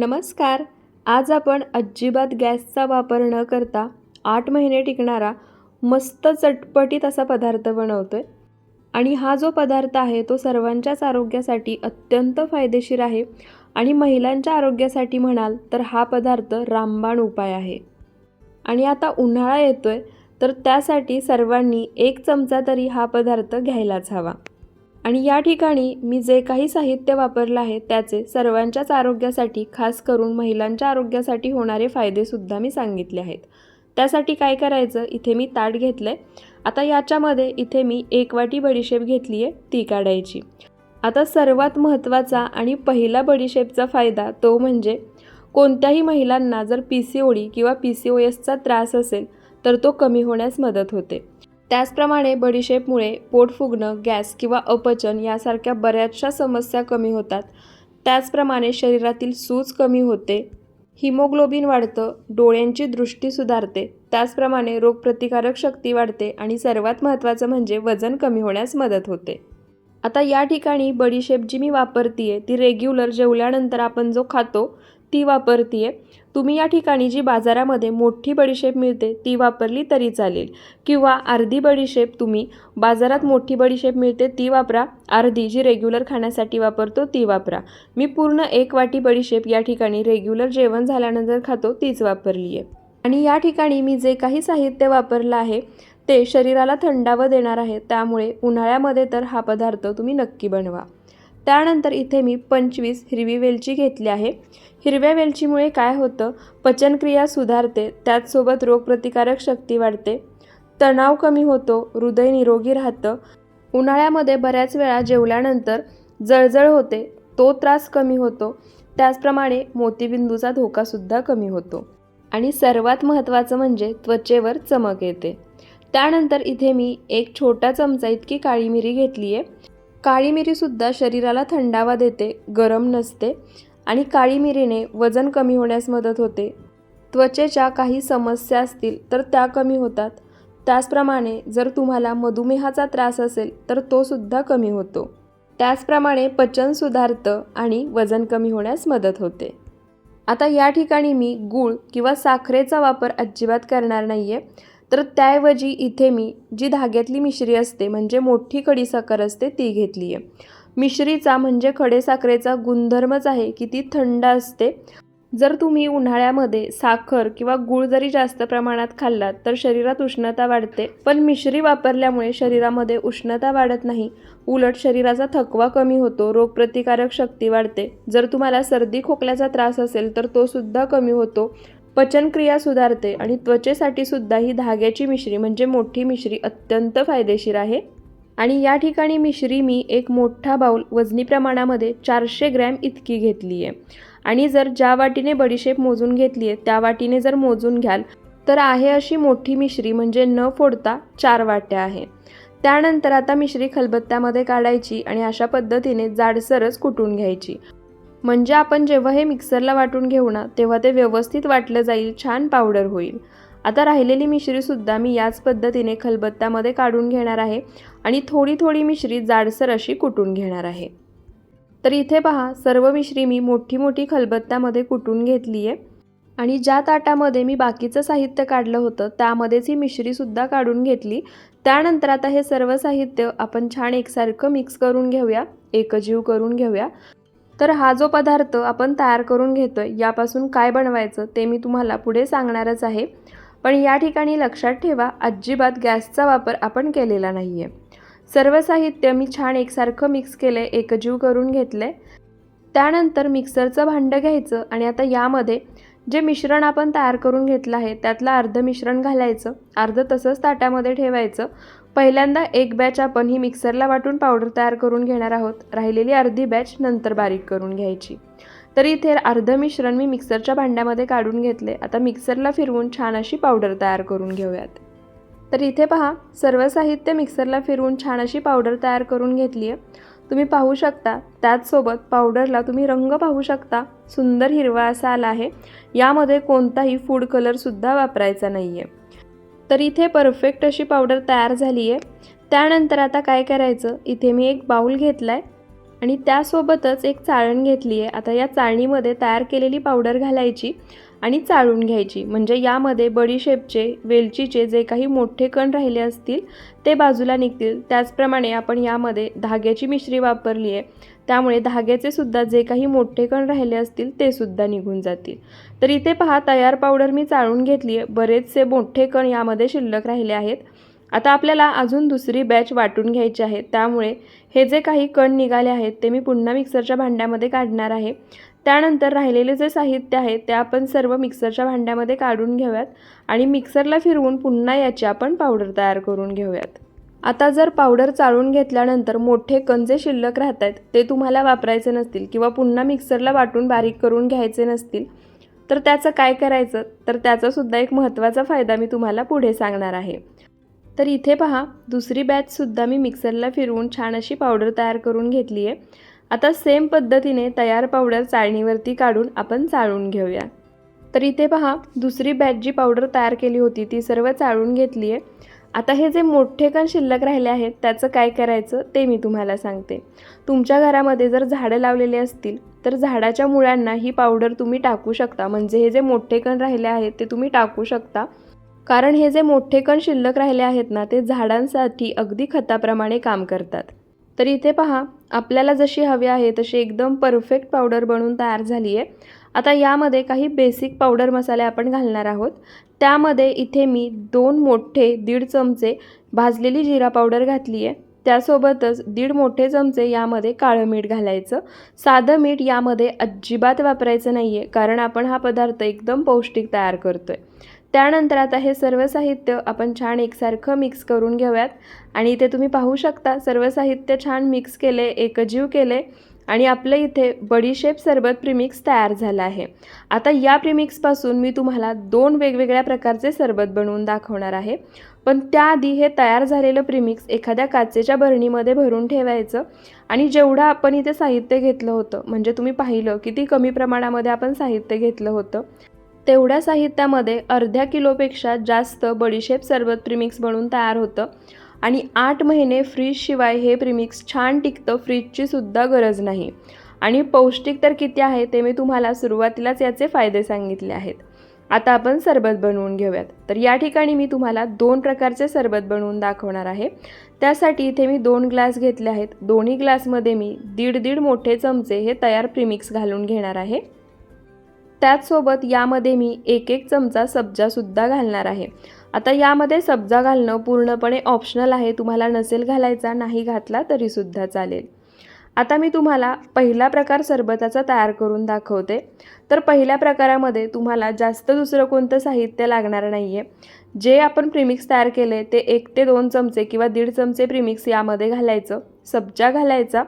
नमस्कार. आज आपण अजिबात गॅसचा वापर न करता आठ महिने टिकणारा मस्त चटपटीत असा पदार्थ बनवतो आहे आणि हा जो पदार्थ आहे तो सर्वांच्याच आरोग्यासाठी अत्यंत फायदेशीर आहे. आणि महिलांच्या आरोग्यासाठी म्हणाल तर हा पदार्थ रामबाण उपाय आहे. आणि आता उन्हाळा येतोय तर त्यासाठी सर्वांनी एक चमचा तरी हा पदार्थ घ्यायलाच हवा. आणि या ठिकाणी मी जे काही साहित्य वापरलं आहे त्याचे सर्वांच्याच आरोग्यासाठी खास करून महिलांच्या आरोग्यासाठी होणारे फायदेसुद्धा मी सांगितले आहेत. त्यासाठी काय करायचं? इथे मी ताट घेतलं आहे आता याच्यामध्ये इथे मी एक वाटी बडीशेप घेतली आहे ती काढायची. आता सर्वात महत्त्वाचा आणि पहिला बडीशेपचा फायदा तो म्हणजे कोणत्याही महिलांना जर पी सी ओडी किंवा पी सी ओ एसचा त्रास असेल तर तो कमी होण्यास मदत होते. त्याचप्रमाणे बडीशेपमुळे पोट फुगणं गॅस किंवा अपचन यासारख्या बऱ्याचशा समस्या कमी होतात. त्याचप्रमाणे शरीरातील सूज कमी होते हिमोग्लोबिन वाढतं डोळ्यांची दृष्टी सुधारते त्याचप्रमाणे रोगप्रतिकारक शक्ती वाढते आणि सर्वात महत्त्वाचं म्हणजे वजन कमी होण्यास मदत होते. आता या ठिकाणी बडीशेप जी मी वापरते ती रेग्युलर जेवल्यानंतर आपण जो खातो ती वापरते तुम्ही या ठिकाणी जी बाजारामध्ये मोठी बडीशेप मिळते ती वापरली तरी चालेल. किंवा अर्धी बडीशेप तुम्ही बाजारात मोठी बडीशेप मिळते ती वापरा. अर्धी जी रेग्युलर खाण्यासाठी वापरतो ती वापरा. मी पूर्ण एक वाटी बडीशेप या ठिकाणी रेग्युलर जेवण झाल्यानंतर खातो तीच वापरली आहे. आणि या ठिकाणी मी जे काही साहित्य वापरलं आहे ते शरीराला थंडावं देणार आहे. त्यामुळे उन्हाळ्यामध्ये तर हा पदार्थ तुम्ही नक्की बनवा. त्यानंतर इथे मी पंचवीस हिरवी वेलची घेतली आहे. हिरव्या वेलचीमुळे काय होतं? पचनक्रिया सुधारते त्याचसोबत रोगप्रतिकारक शक्ती वाढते. तणाव कमी होतो हृदय निरोगी राहतं. उन्हाळ्यामध्ये बऱ्याच वेळा जेवल्यानंतर जळजळ होते तो त्रास कमी होतो. त्याचप्रमाणे मोतीबिंदूचा धोकासुद्धा कमी होतो. आणि सर्वात महत्त्वाचं म्हणजे त्वचेवर चमक येते. त्यानंतर इथे मी एक छोटा चमचा इतकी काळी मिरी घेतली आहे काळी मिरीसुद्धा शरीराला थंडावा देते गरम नसते आणि काळी मिरीने वजन कमी होण्यास मदत होते. त्वचेच्या काही समस्या असतील तर त्या कमी होतात. त्याचप्रमाणे जर तुम्हाला मधुमेहाचा त्रास असेल तर तो सुद्धा कमी होतो. त्याचप्रमाणे पचन सुधारतं आणि वजन कमी होण्यास मदत होते. आता या ठिकाणी मी गूळ किंवा साखरेचा वापर अजिबात करणार नाही आहे तर त्याऐवजी इथे मी जी धाग्यातली मिश्री असते म्हणजे मोठी खडीसाखर असते ती घेतली आहे मिश्रीचा म्हणजे खडेसाखरेचा गुणधर्मच आहे की ती थंड असते. जर तुम्ही उन्हाळ्यामध्ये साखर किंवा गूळ जरी जास्त प्रमाणात खाल्लात तर शरीरात उष्णता वाढते. पण मिश्री वापरल्यामुळे शरीरामध्ये उष्णता वाढत नाही. उलट शरीराचा थकवा कमी होतो रोगप्रतिकारक शक्ती वाढते. जर तुम्हाला सर्दी खोकल्याचा त्रास असेल तर तो सुद्धा कमी होतो. पचनक्रिया सुधारते आणि त्वचेसाठी सुद्धा ही धाग्याची मिश्री म्हणजे मोठी मिश्री अत्यंत फायदेशीर आहे. आणि या ठिकाणी मिश्री मी एक मोठा बाऊल वजनी प्रमाणामध्ये चारशे ग्रॅम इतकी घेतली आहे आणि जर ज्या वाटीने बडीशेप मोजून घेतली आहे त्या वाटीने जर मोजून घ्याल तर आहे अशी मोठी मिश्री म्हणजे न फोडता चार वाट्या आहे. त्यानंतर आता मिश्री खलबत्त्यामध्ये काढायची आणि अशा पद्धतीने जाडसरच कुटून घ्यायची. म्हणजे आपण जेव्हा हे मिक्सरला वाटून घेऊ ना तेव्हा ते व्यवस्थित वाटलं जाईल छान पावडर होईल. आता राहिलेली मिश्रीसुद्धा मी याच पद्धतीने खलबत्त्यामध्ये काढून घेणार आहे आणि थोडी थोडी मिश्री जाडसर अशी कुटून घेणार आहे. तर इथे पहा सर्व मिश्री मी मोठी मोठी खलबत्त्यामध्ये कुटून घेतली आहे. आणि ज्या ताटामध्ये मी बाकीचं साहित्य काढलं होतं त्यामध्येच ही मिश्रीसुद्धा काढून घेतली. त्यानंतर आता हे सर्व साहित्य आपण छान एकसारखं मिक्स करून घेऊया एकजीव करून घेऊया. तर हा जो पदार्थ आपण तयार करून घेतो आहे यापासून काय बनवायचं ते मी तुम्हाला पुढे सांगणारच आहे. पण या ठिकाणी लक्षात ठेवा अजिबात गॅसचा वापर आपण केलेला नाही आहे सर्व साहित्य मी छान एकसारखं मिक्स केलं आहे एकजीव करून घेतलं आहे त्यानंतर मिक्सरचं भांडं घ्यायचं आणि आता यामध्ये जे मिश्रण आपण तयार करून घेतलं आहे त्यातलं अर्ध मिश्रण घालायचं अर्ध तसंच ताटामध्ये ठेवायचं. पहिल्यांदा एक बॅच आपण ही मिक्सरला वाटून पावडर तयार करून घेणार आहोत. राहिलेली अर्धी बॅच नंतर बारीक करून घ्यायची. तर इथे अर्ध मिश्रण मी मिक्सरच्या भांड्यामध्ये काढून घेतले. आता मिक्सरला फिरवून छान अशी पावडर तयार करून घेऊयात. तर इथे पहा सर्व साहित्य मिक्सरला फिरवून छान अशी पावडर तयार करून घेतली आहे तुम्ही पाहू शकता त्याचसोबत पावडरला तुम्ही रंग पाहू शकता. सुंदर हिरवा असा आला आहे. यामध्ये कोणताही फूड कलरसुद्धा वापरायचा नाही आहे तर इथे परफेक्ट अशी पावडर तयार झाली आहे त्यानंतर आता काय करायचं? इथे मी एक बाऊल घेतला आहे आणि त्यासोबतच एक चाळण घेतली आहे आता या चाळणीमध्ये तयार केलेली पावडर घालायची. आणि चाळून घ्यायची. म्हणजे यामध्ये बडीशेपचे वेलचीचे जे काही मोठे कण राहिले असतील ते बाजूला निघतील. त्याचप्रमाणे आपण यामध्ये धाग्याची मिश्री वापरली आहे त्यामुळे धाग्याचे सुद्धा जे काही मोठे कण राहिले असतील ते सुद्धा निघून जातील. तर इथे पहा तयार पावडर मी चाळून घेतली आहे बरेचसे मोठे कण यामध्ये शिल्लक राहिले आहेत. आता आपल्याला अजून दुसरी बॅच वाटून घ्यायची आहे. त्यामुळे हे जे काही कण निघाले आहेत ते मी पुन्हा मिक्सरच्या भांड्यामध्ये काढणार आहे. त्यानंतर राहिलेले जे साहित्य आहे ते आपण सर्व मिक्सरच्या भांड्यामध्ये काढून घेऊयात आणि मिक्सरला फिरवून पुन्हा याची आपण पावडर तयार करून घेऊयात. आता जर पावडर चाळून घेतल्यानंतर मोठे कण जे शिल्लक राहत आहेत ते तुम्हाला वापरायचे नसतील किंवा पुन्हा मिक्सरला वाटून बारीक करून घ्यायचे नसतील तर त्याचं काय करायचं? तर त्याचासुद्धा एक महत्त्वाचा फायदा मी तुम्हाला पुढे सांगणार आहे. तर इथे पहा दुसरी बॅचसुद्धा मी मिक्सरला फिरवून छान अशी पावडर तयार करून घेतली आहे आता सेम पद्धतीने तयार पावडर चाळणीवरती काढून आपण चाळून घेऊया. तर इथे पहा दुसरी बॅच जी पावडर तयार केली होती ती सर्व चाळून घेतली आहे आता हे जे मोठे कण शिल्लक राहिले आहेत त्याचं काय करायचं ते मी तुम्हाला सांगते. तुमच्या घरामध्ये जर झाडं लावलेली असतील तर झाडाच्या मुळांना ही पावडर तुम्ही टाकू शकता. म्हणजे हे जे मोठे कण राहिले आहेत ते तुम्ही टाकू शकता. कारण हे जे मोठे कण शिल्लक राहिले आहेत ना ते झाडांसाठी अगदी खताप्रमाणे काम करतात. तर इथे पहा आपल्याला जशी हवी आहे तशी एकदम परफेक्ट पावडर बनवून तयार झाली आहे. आता यामध्ये काही बेसिक पावडर मसाले आपण घालणार आहोत. त्यामध्ये इथे मी दोन मोठे दीड चमचे भाजलेली जिरा पावडर घातली आहे. त्यासोबतच दीड मोठे चमचे यामध्ये काळं मीठ घालायचं. साधं मीठ यामध्ये अजिबात वापरायचं नाही आहे कारण आपण हा पदार्थ एकदम पौष्टिक तयार करतो आहे त्यानंतर आता हे सर्व साहित्य आपण छान एकसारखं मिक्स करून घेऊयात. आणि इथे तुम्ही पाहू शकता सर्व साहित्य छान मिक्स केले एकजीव केले आणि आपलं इथे बडीशेप सरबत प्रिमिक्स तयार झाला आहे. आता या प्रिमिक्सपासून मी तुम्हाला दोन वेगवेगळ्या प्रकारचे सरबत बनवून दाखवणार आहे. पण त्याआधी हे तयार झालेलं प्रीमिक्स एखाद्या काचेच्या बरणीमध्ये भरून ठेवायचं आणि जेवढं आपण इथे साहित्य घेतलं होतं म्हणजे तुम्ही पाहिलं किती कमी प्रमाणामध्ये आपण साहित्य घेतलं होतं तेवढ्या साहित्यामध्ये अर्ध्या किलोपेक्षा जास्त बडीशेप सरबत प्रिमिक्स बनवून तयार होतं. आणि आठ महिने फ्रीजशिवाय हे प्रिमिक्स छान टिकतं फ्रीजची सुद्धा गरज नाही. आणि पौष्टिक तर किती आहे ते मी तुम्हाला सुरुवातीलाच याचे फायदे सांगितले आहेत. आता आपण सरबत बनवून घेऊयात. तर या ठिकाणी मी तुम्हाला दोन प्रकारचे सरबत बनवून दाखवणार आहे. त्यासाठी इथे मी दोन ग्लास घेतले आहेत. दोन्ही ग्लासमध्ये मी दीड दीड मोठे चमचे हे तयार प्रिमिक्स घालून घेणार आहे. त्याचसोबत यामध्ये मी एक एक चमचा सब्जासुद्धा घालणार आहे. आता यामध्ये सब्जा घालणं पूर्णपणे ऑप्शनल आहे. तुम्हाला नसेल घालायचा नाही घातला तरीसुद्धा चालेल. आता मी तुम्हाला पहिला प्रकार सरबताचा तयार करून दाखवते. तर पहिल्या प्रकारामध्ये तुम्हाला जास्त दुसरं कोणतं साहित्य लागणार नाही आहे जे आपण प्रीमिक्स तयार केले ते एक ते दोन चमचे किंवा दीड चमचे प्रीमिक्स यामध्ये घालायचं. सब्जा घालायचा.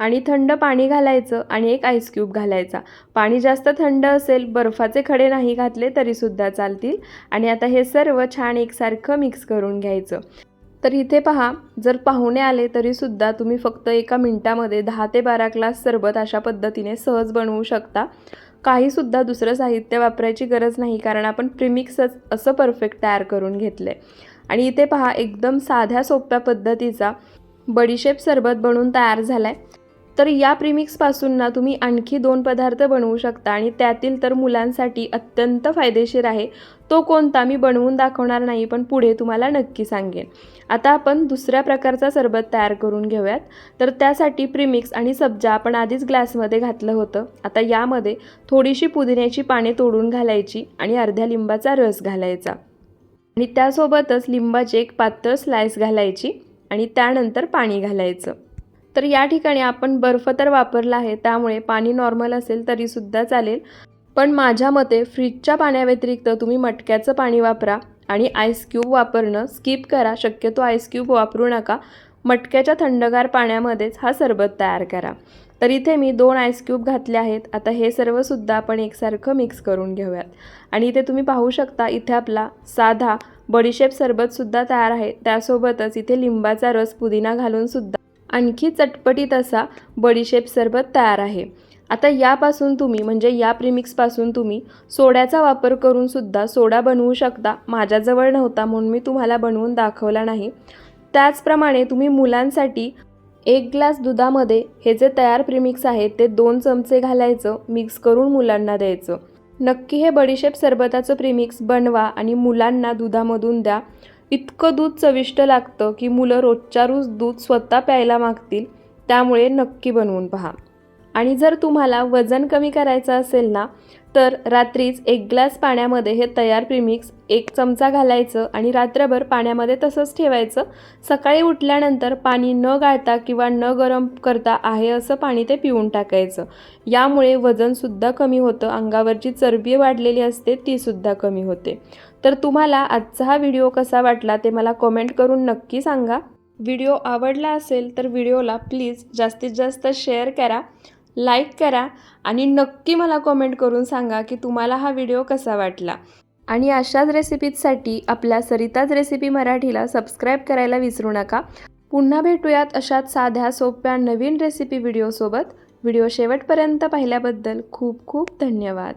आणि थंड पाणी घालायचं आणि एक आईस क्यूब घालायचा. पाणी जास्त थंड असेल बर्फाचे खडे नाही घातले तरीसुद्धा चालतील. आणि आता हे सर्व छान एकसारखं मिक्स करून घ्यायचं. तर इथे पहा जर पाहुणे आले तरीसुद्धा तुम्ही फक्त एका मिनटामध्ये दहा ते बारा ग्लास सरबत अशा पद्धतीने सहज बनवू शकता. काहीसुद्धा दुसरं साहित्य वापरायची गरज नाही कारण आपण प्रिमिक्सच असं परफेक्ट तयार करून घेतलं आहे आणि इथे पहा एकदम साध्या सोप्या पद्धतीचा बडीशेप सरबत बनवून तयार झाला आहे तर या प्रिमिक्सपासून ना तुम्ही आणखी दोन पदार्थ बनवू शकता आणि त्यातील तर मुलांसाठी अत्यंत फायदेशीर आहे. तो कोणता मी बनवून दाखवणार नाही पण पुढे तुम्हाला नक्की सांगेन. आता आपण दुसऱ्या प्रकारचा सरबत तयार करून घेऊयात. तर त्यासाठी प्रिमिक्स आणि सब्जा आपण आधीच ग्लासमध्ये घातलं होतं. आता यामध्ये थोडीशी पुदिन्याची पाने तोडून घालायची आणि अर्ध्या लिंबाचा रस घालायचा. आणि त्यासोबतच लिंबाची एक पातळ स्लाइस घालायची आणि त्यानंतर पाणी घालायचं. तर या ठिकाणी आपण बर्फ तर वापरला आहे त्यामुळे पाणी नॉर्मल असेल तरीसुद्धा चालेल. पण माझ्या मते फ्रीजच्या पाण्याव्यतिरिक्त तुम्ही मटक्याचं पाणी वापरा आणि आईस क्यूब वापरणं स्किप करा. शक्यतो आईस क्यूब वापरू नका. मटक्याच्या थंडगार पाण्यामध्येच हा सरबत तयार करा. तर इथे मी दोन आईस क्यूब घातले आहेत. आता हे सर्वसुद्धा आपण एकसारखं मिक्स करून घेऊयात. आणि इथे तुम्ही पाहू शकता इथे आपला साधा बडीशेप सरबतसुद्धा तयार आहे. त्यासोबतच इथे लिंबाचा रस पुदिना घालूनसुद्धा आणखी चटपटीत असा बडीशेप सरबत तयार आहे. आता यापासून तुम्ही म्हणजे या प्रिमिक्सपासून तुम्ही सोड्याचा वापर करूनसुद्धा सोडा बनवू शकता. माझ्याजवळ नव्हता म्हणून मी तुम्हाला बनवून दाखवला नाही. त्याचप्रमाणे तुम्ही मुलांसाठी एक ग्लास दुधामध्ये हे जे तयार प्रिमिक्स आहे ते दोन चमचे घालायचं मिक्स करून मुलांना द्यायचं. नक्की हे बडीशेप सरबताचं प्रिमिक्स बनवा आणि मुलांना दुधामधून द्या. इतकं दूध चविष्ट लागतं की मुलं रोजच्या रोज दूध स्वतः प्यायला मागतील त्यामुळे नक्की बनवून पहा. आणि जर तुम्हाला वजन कमी करायचं असेल ना तर रात्रीच एक ग्लास पाण्यामध्ये हे तयार प्रिमिक्स एक चमचा घालायचं आणि रात्रभर पाण्यामध्ये तसंच ठेवायचं. सकाळी उठल्यानंतर पाणी न गाळता किंवा न गरम करता आहे असं पाणी ते पिऊन टाकायचं. यामुळे वजनसुद्धा कमी होतं अंगावरची चरबी वाढलेली असते तीसुद्धा कमी होते. तर तुम्हाला आजचा हा व्हिडिओ कसा वाटला ते मला कॉमेंट करून नक्की सांगा. व्हिडिओ आवडला असेल तर व्हिडिओला प्लीज जास्तीत जास्त शेअर करा लाईक करा आणि नक्की मला कॉमेंट करून सांगा की तुम्हाला हा व्हिडिओ कसा वाटला. आणि अशाच रेसिपीजसाठी आपल्या सरिताज रेसिपी मराठीला सबस्क्राईब करायला विसरू नका. पुन्हा भेटूयात अशाच साध्या सोप्या नवीन रेसिपी व्हिडिओसोबत व्हिडिओ शेवटपर्यंत पाहिल्याबद्दल खूप खूप धन्यवाद.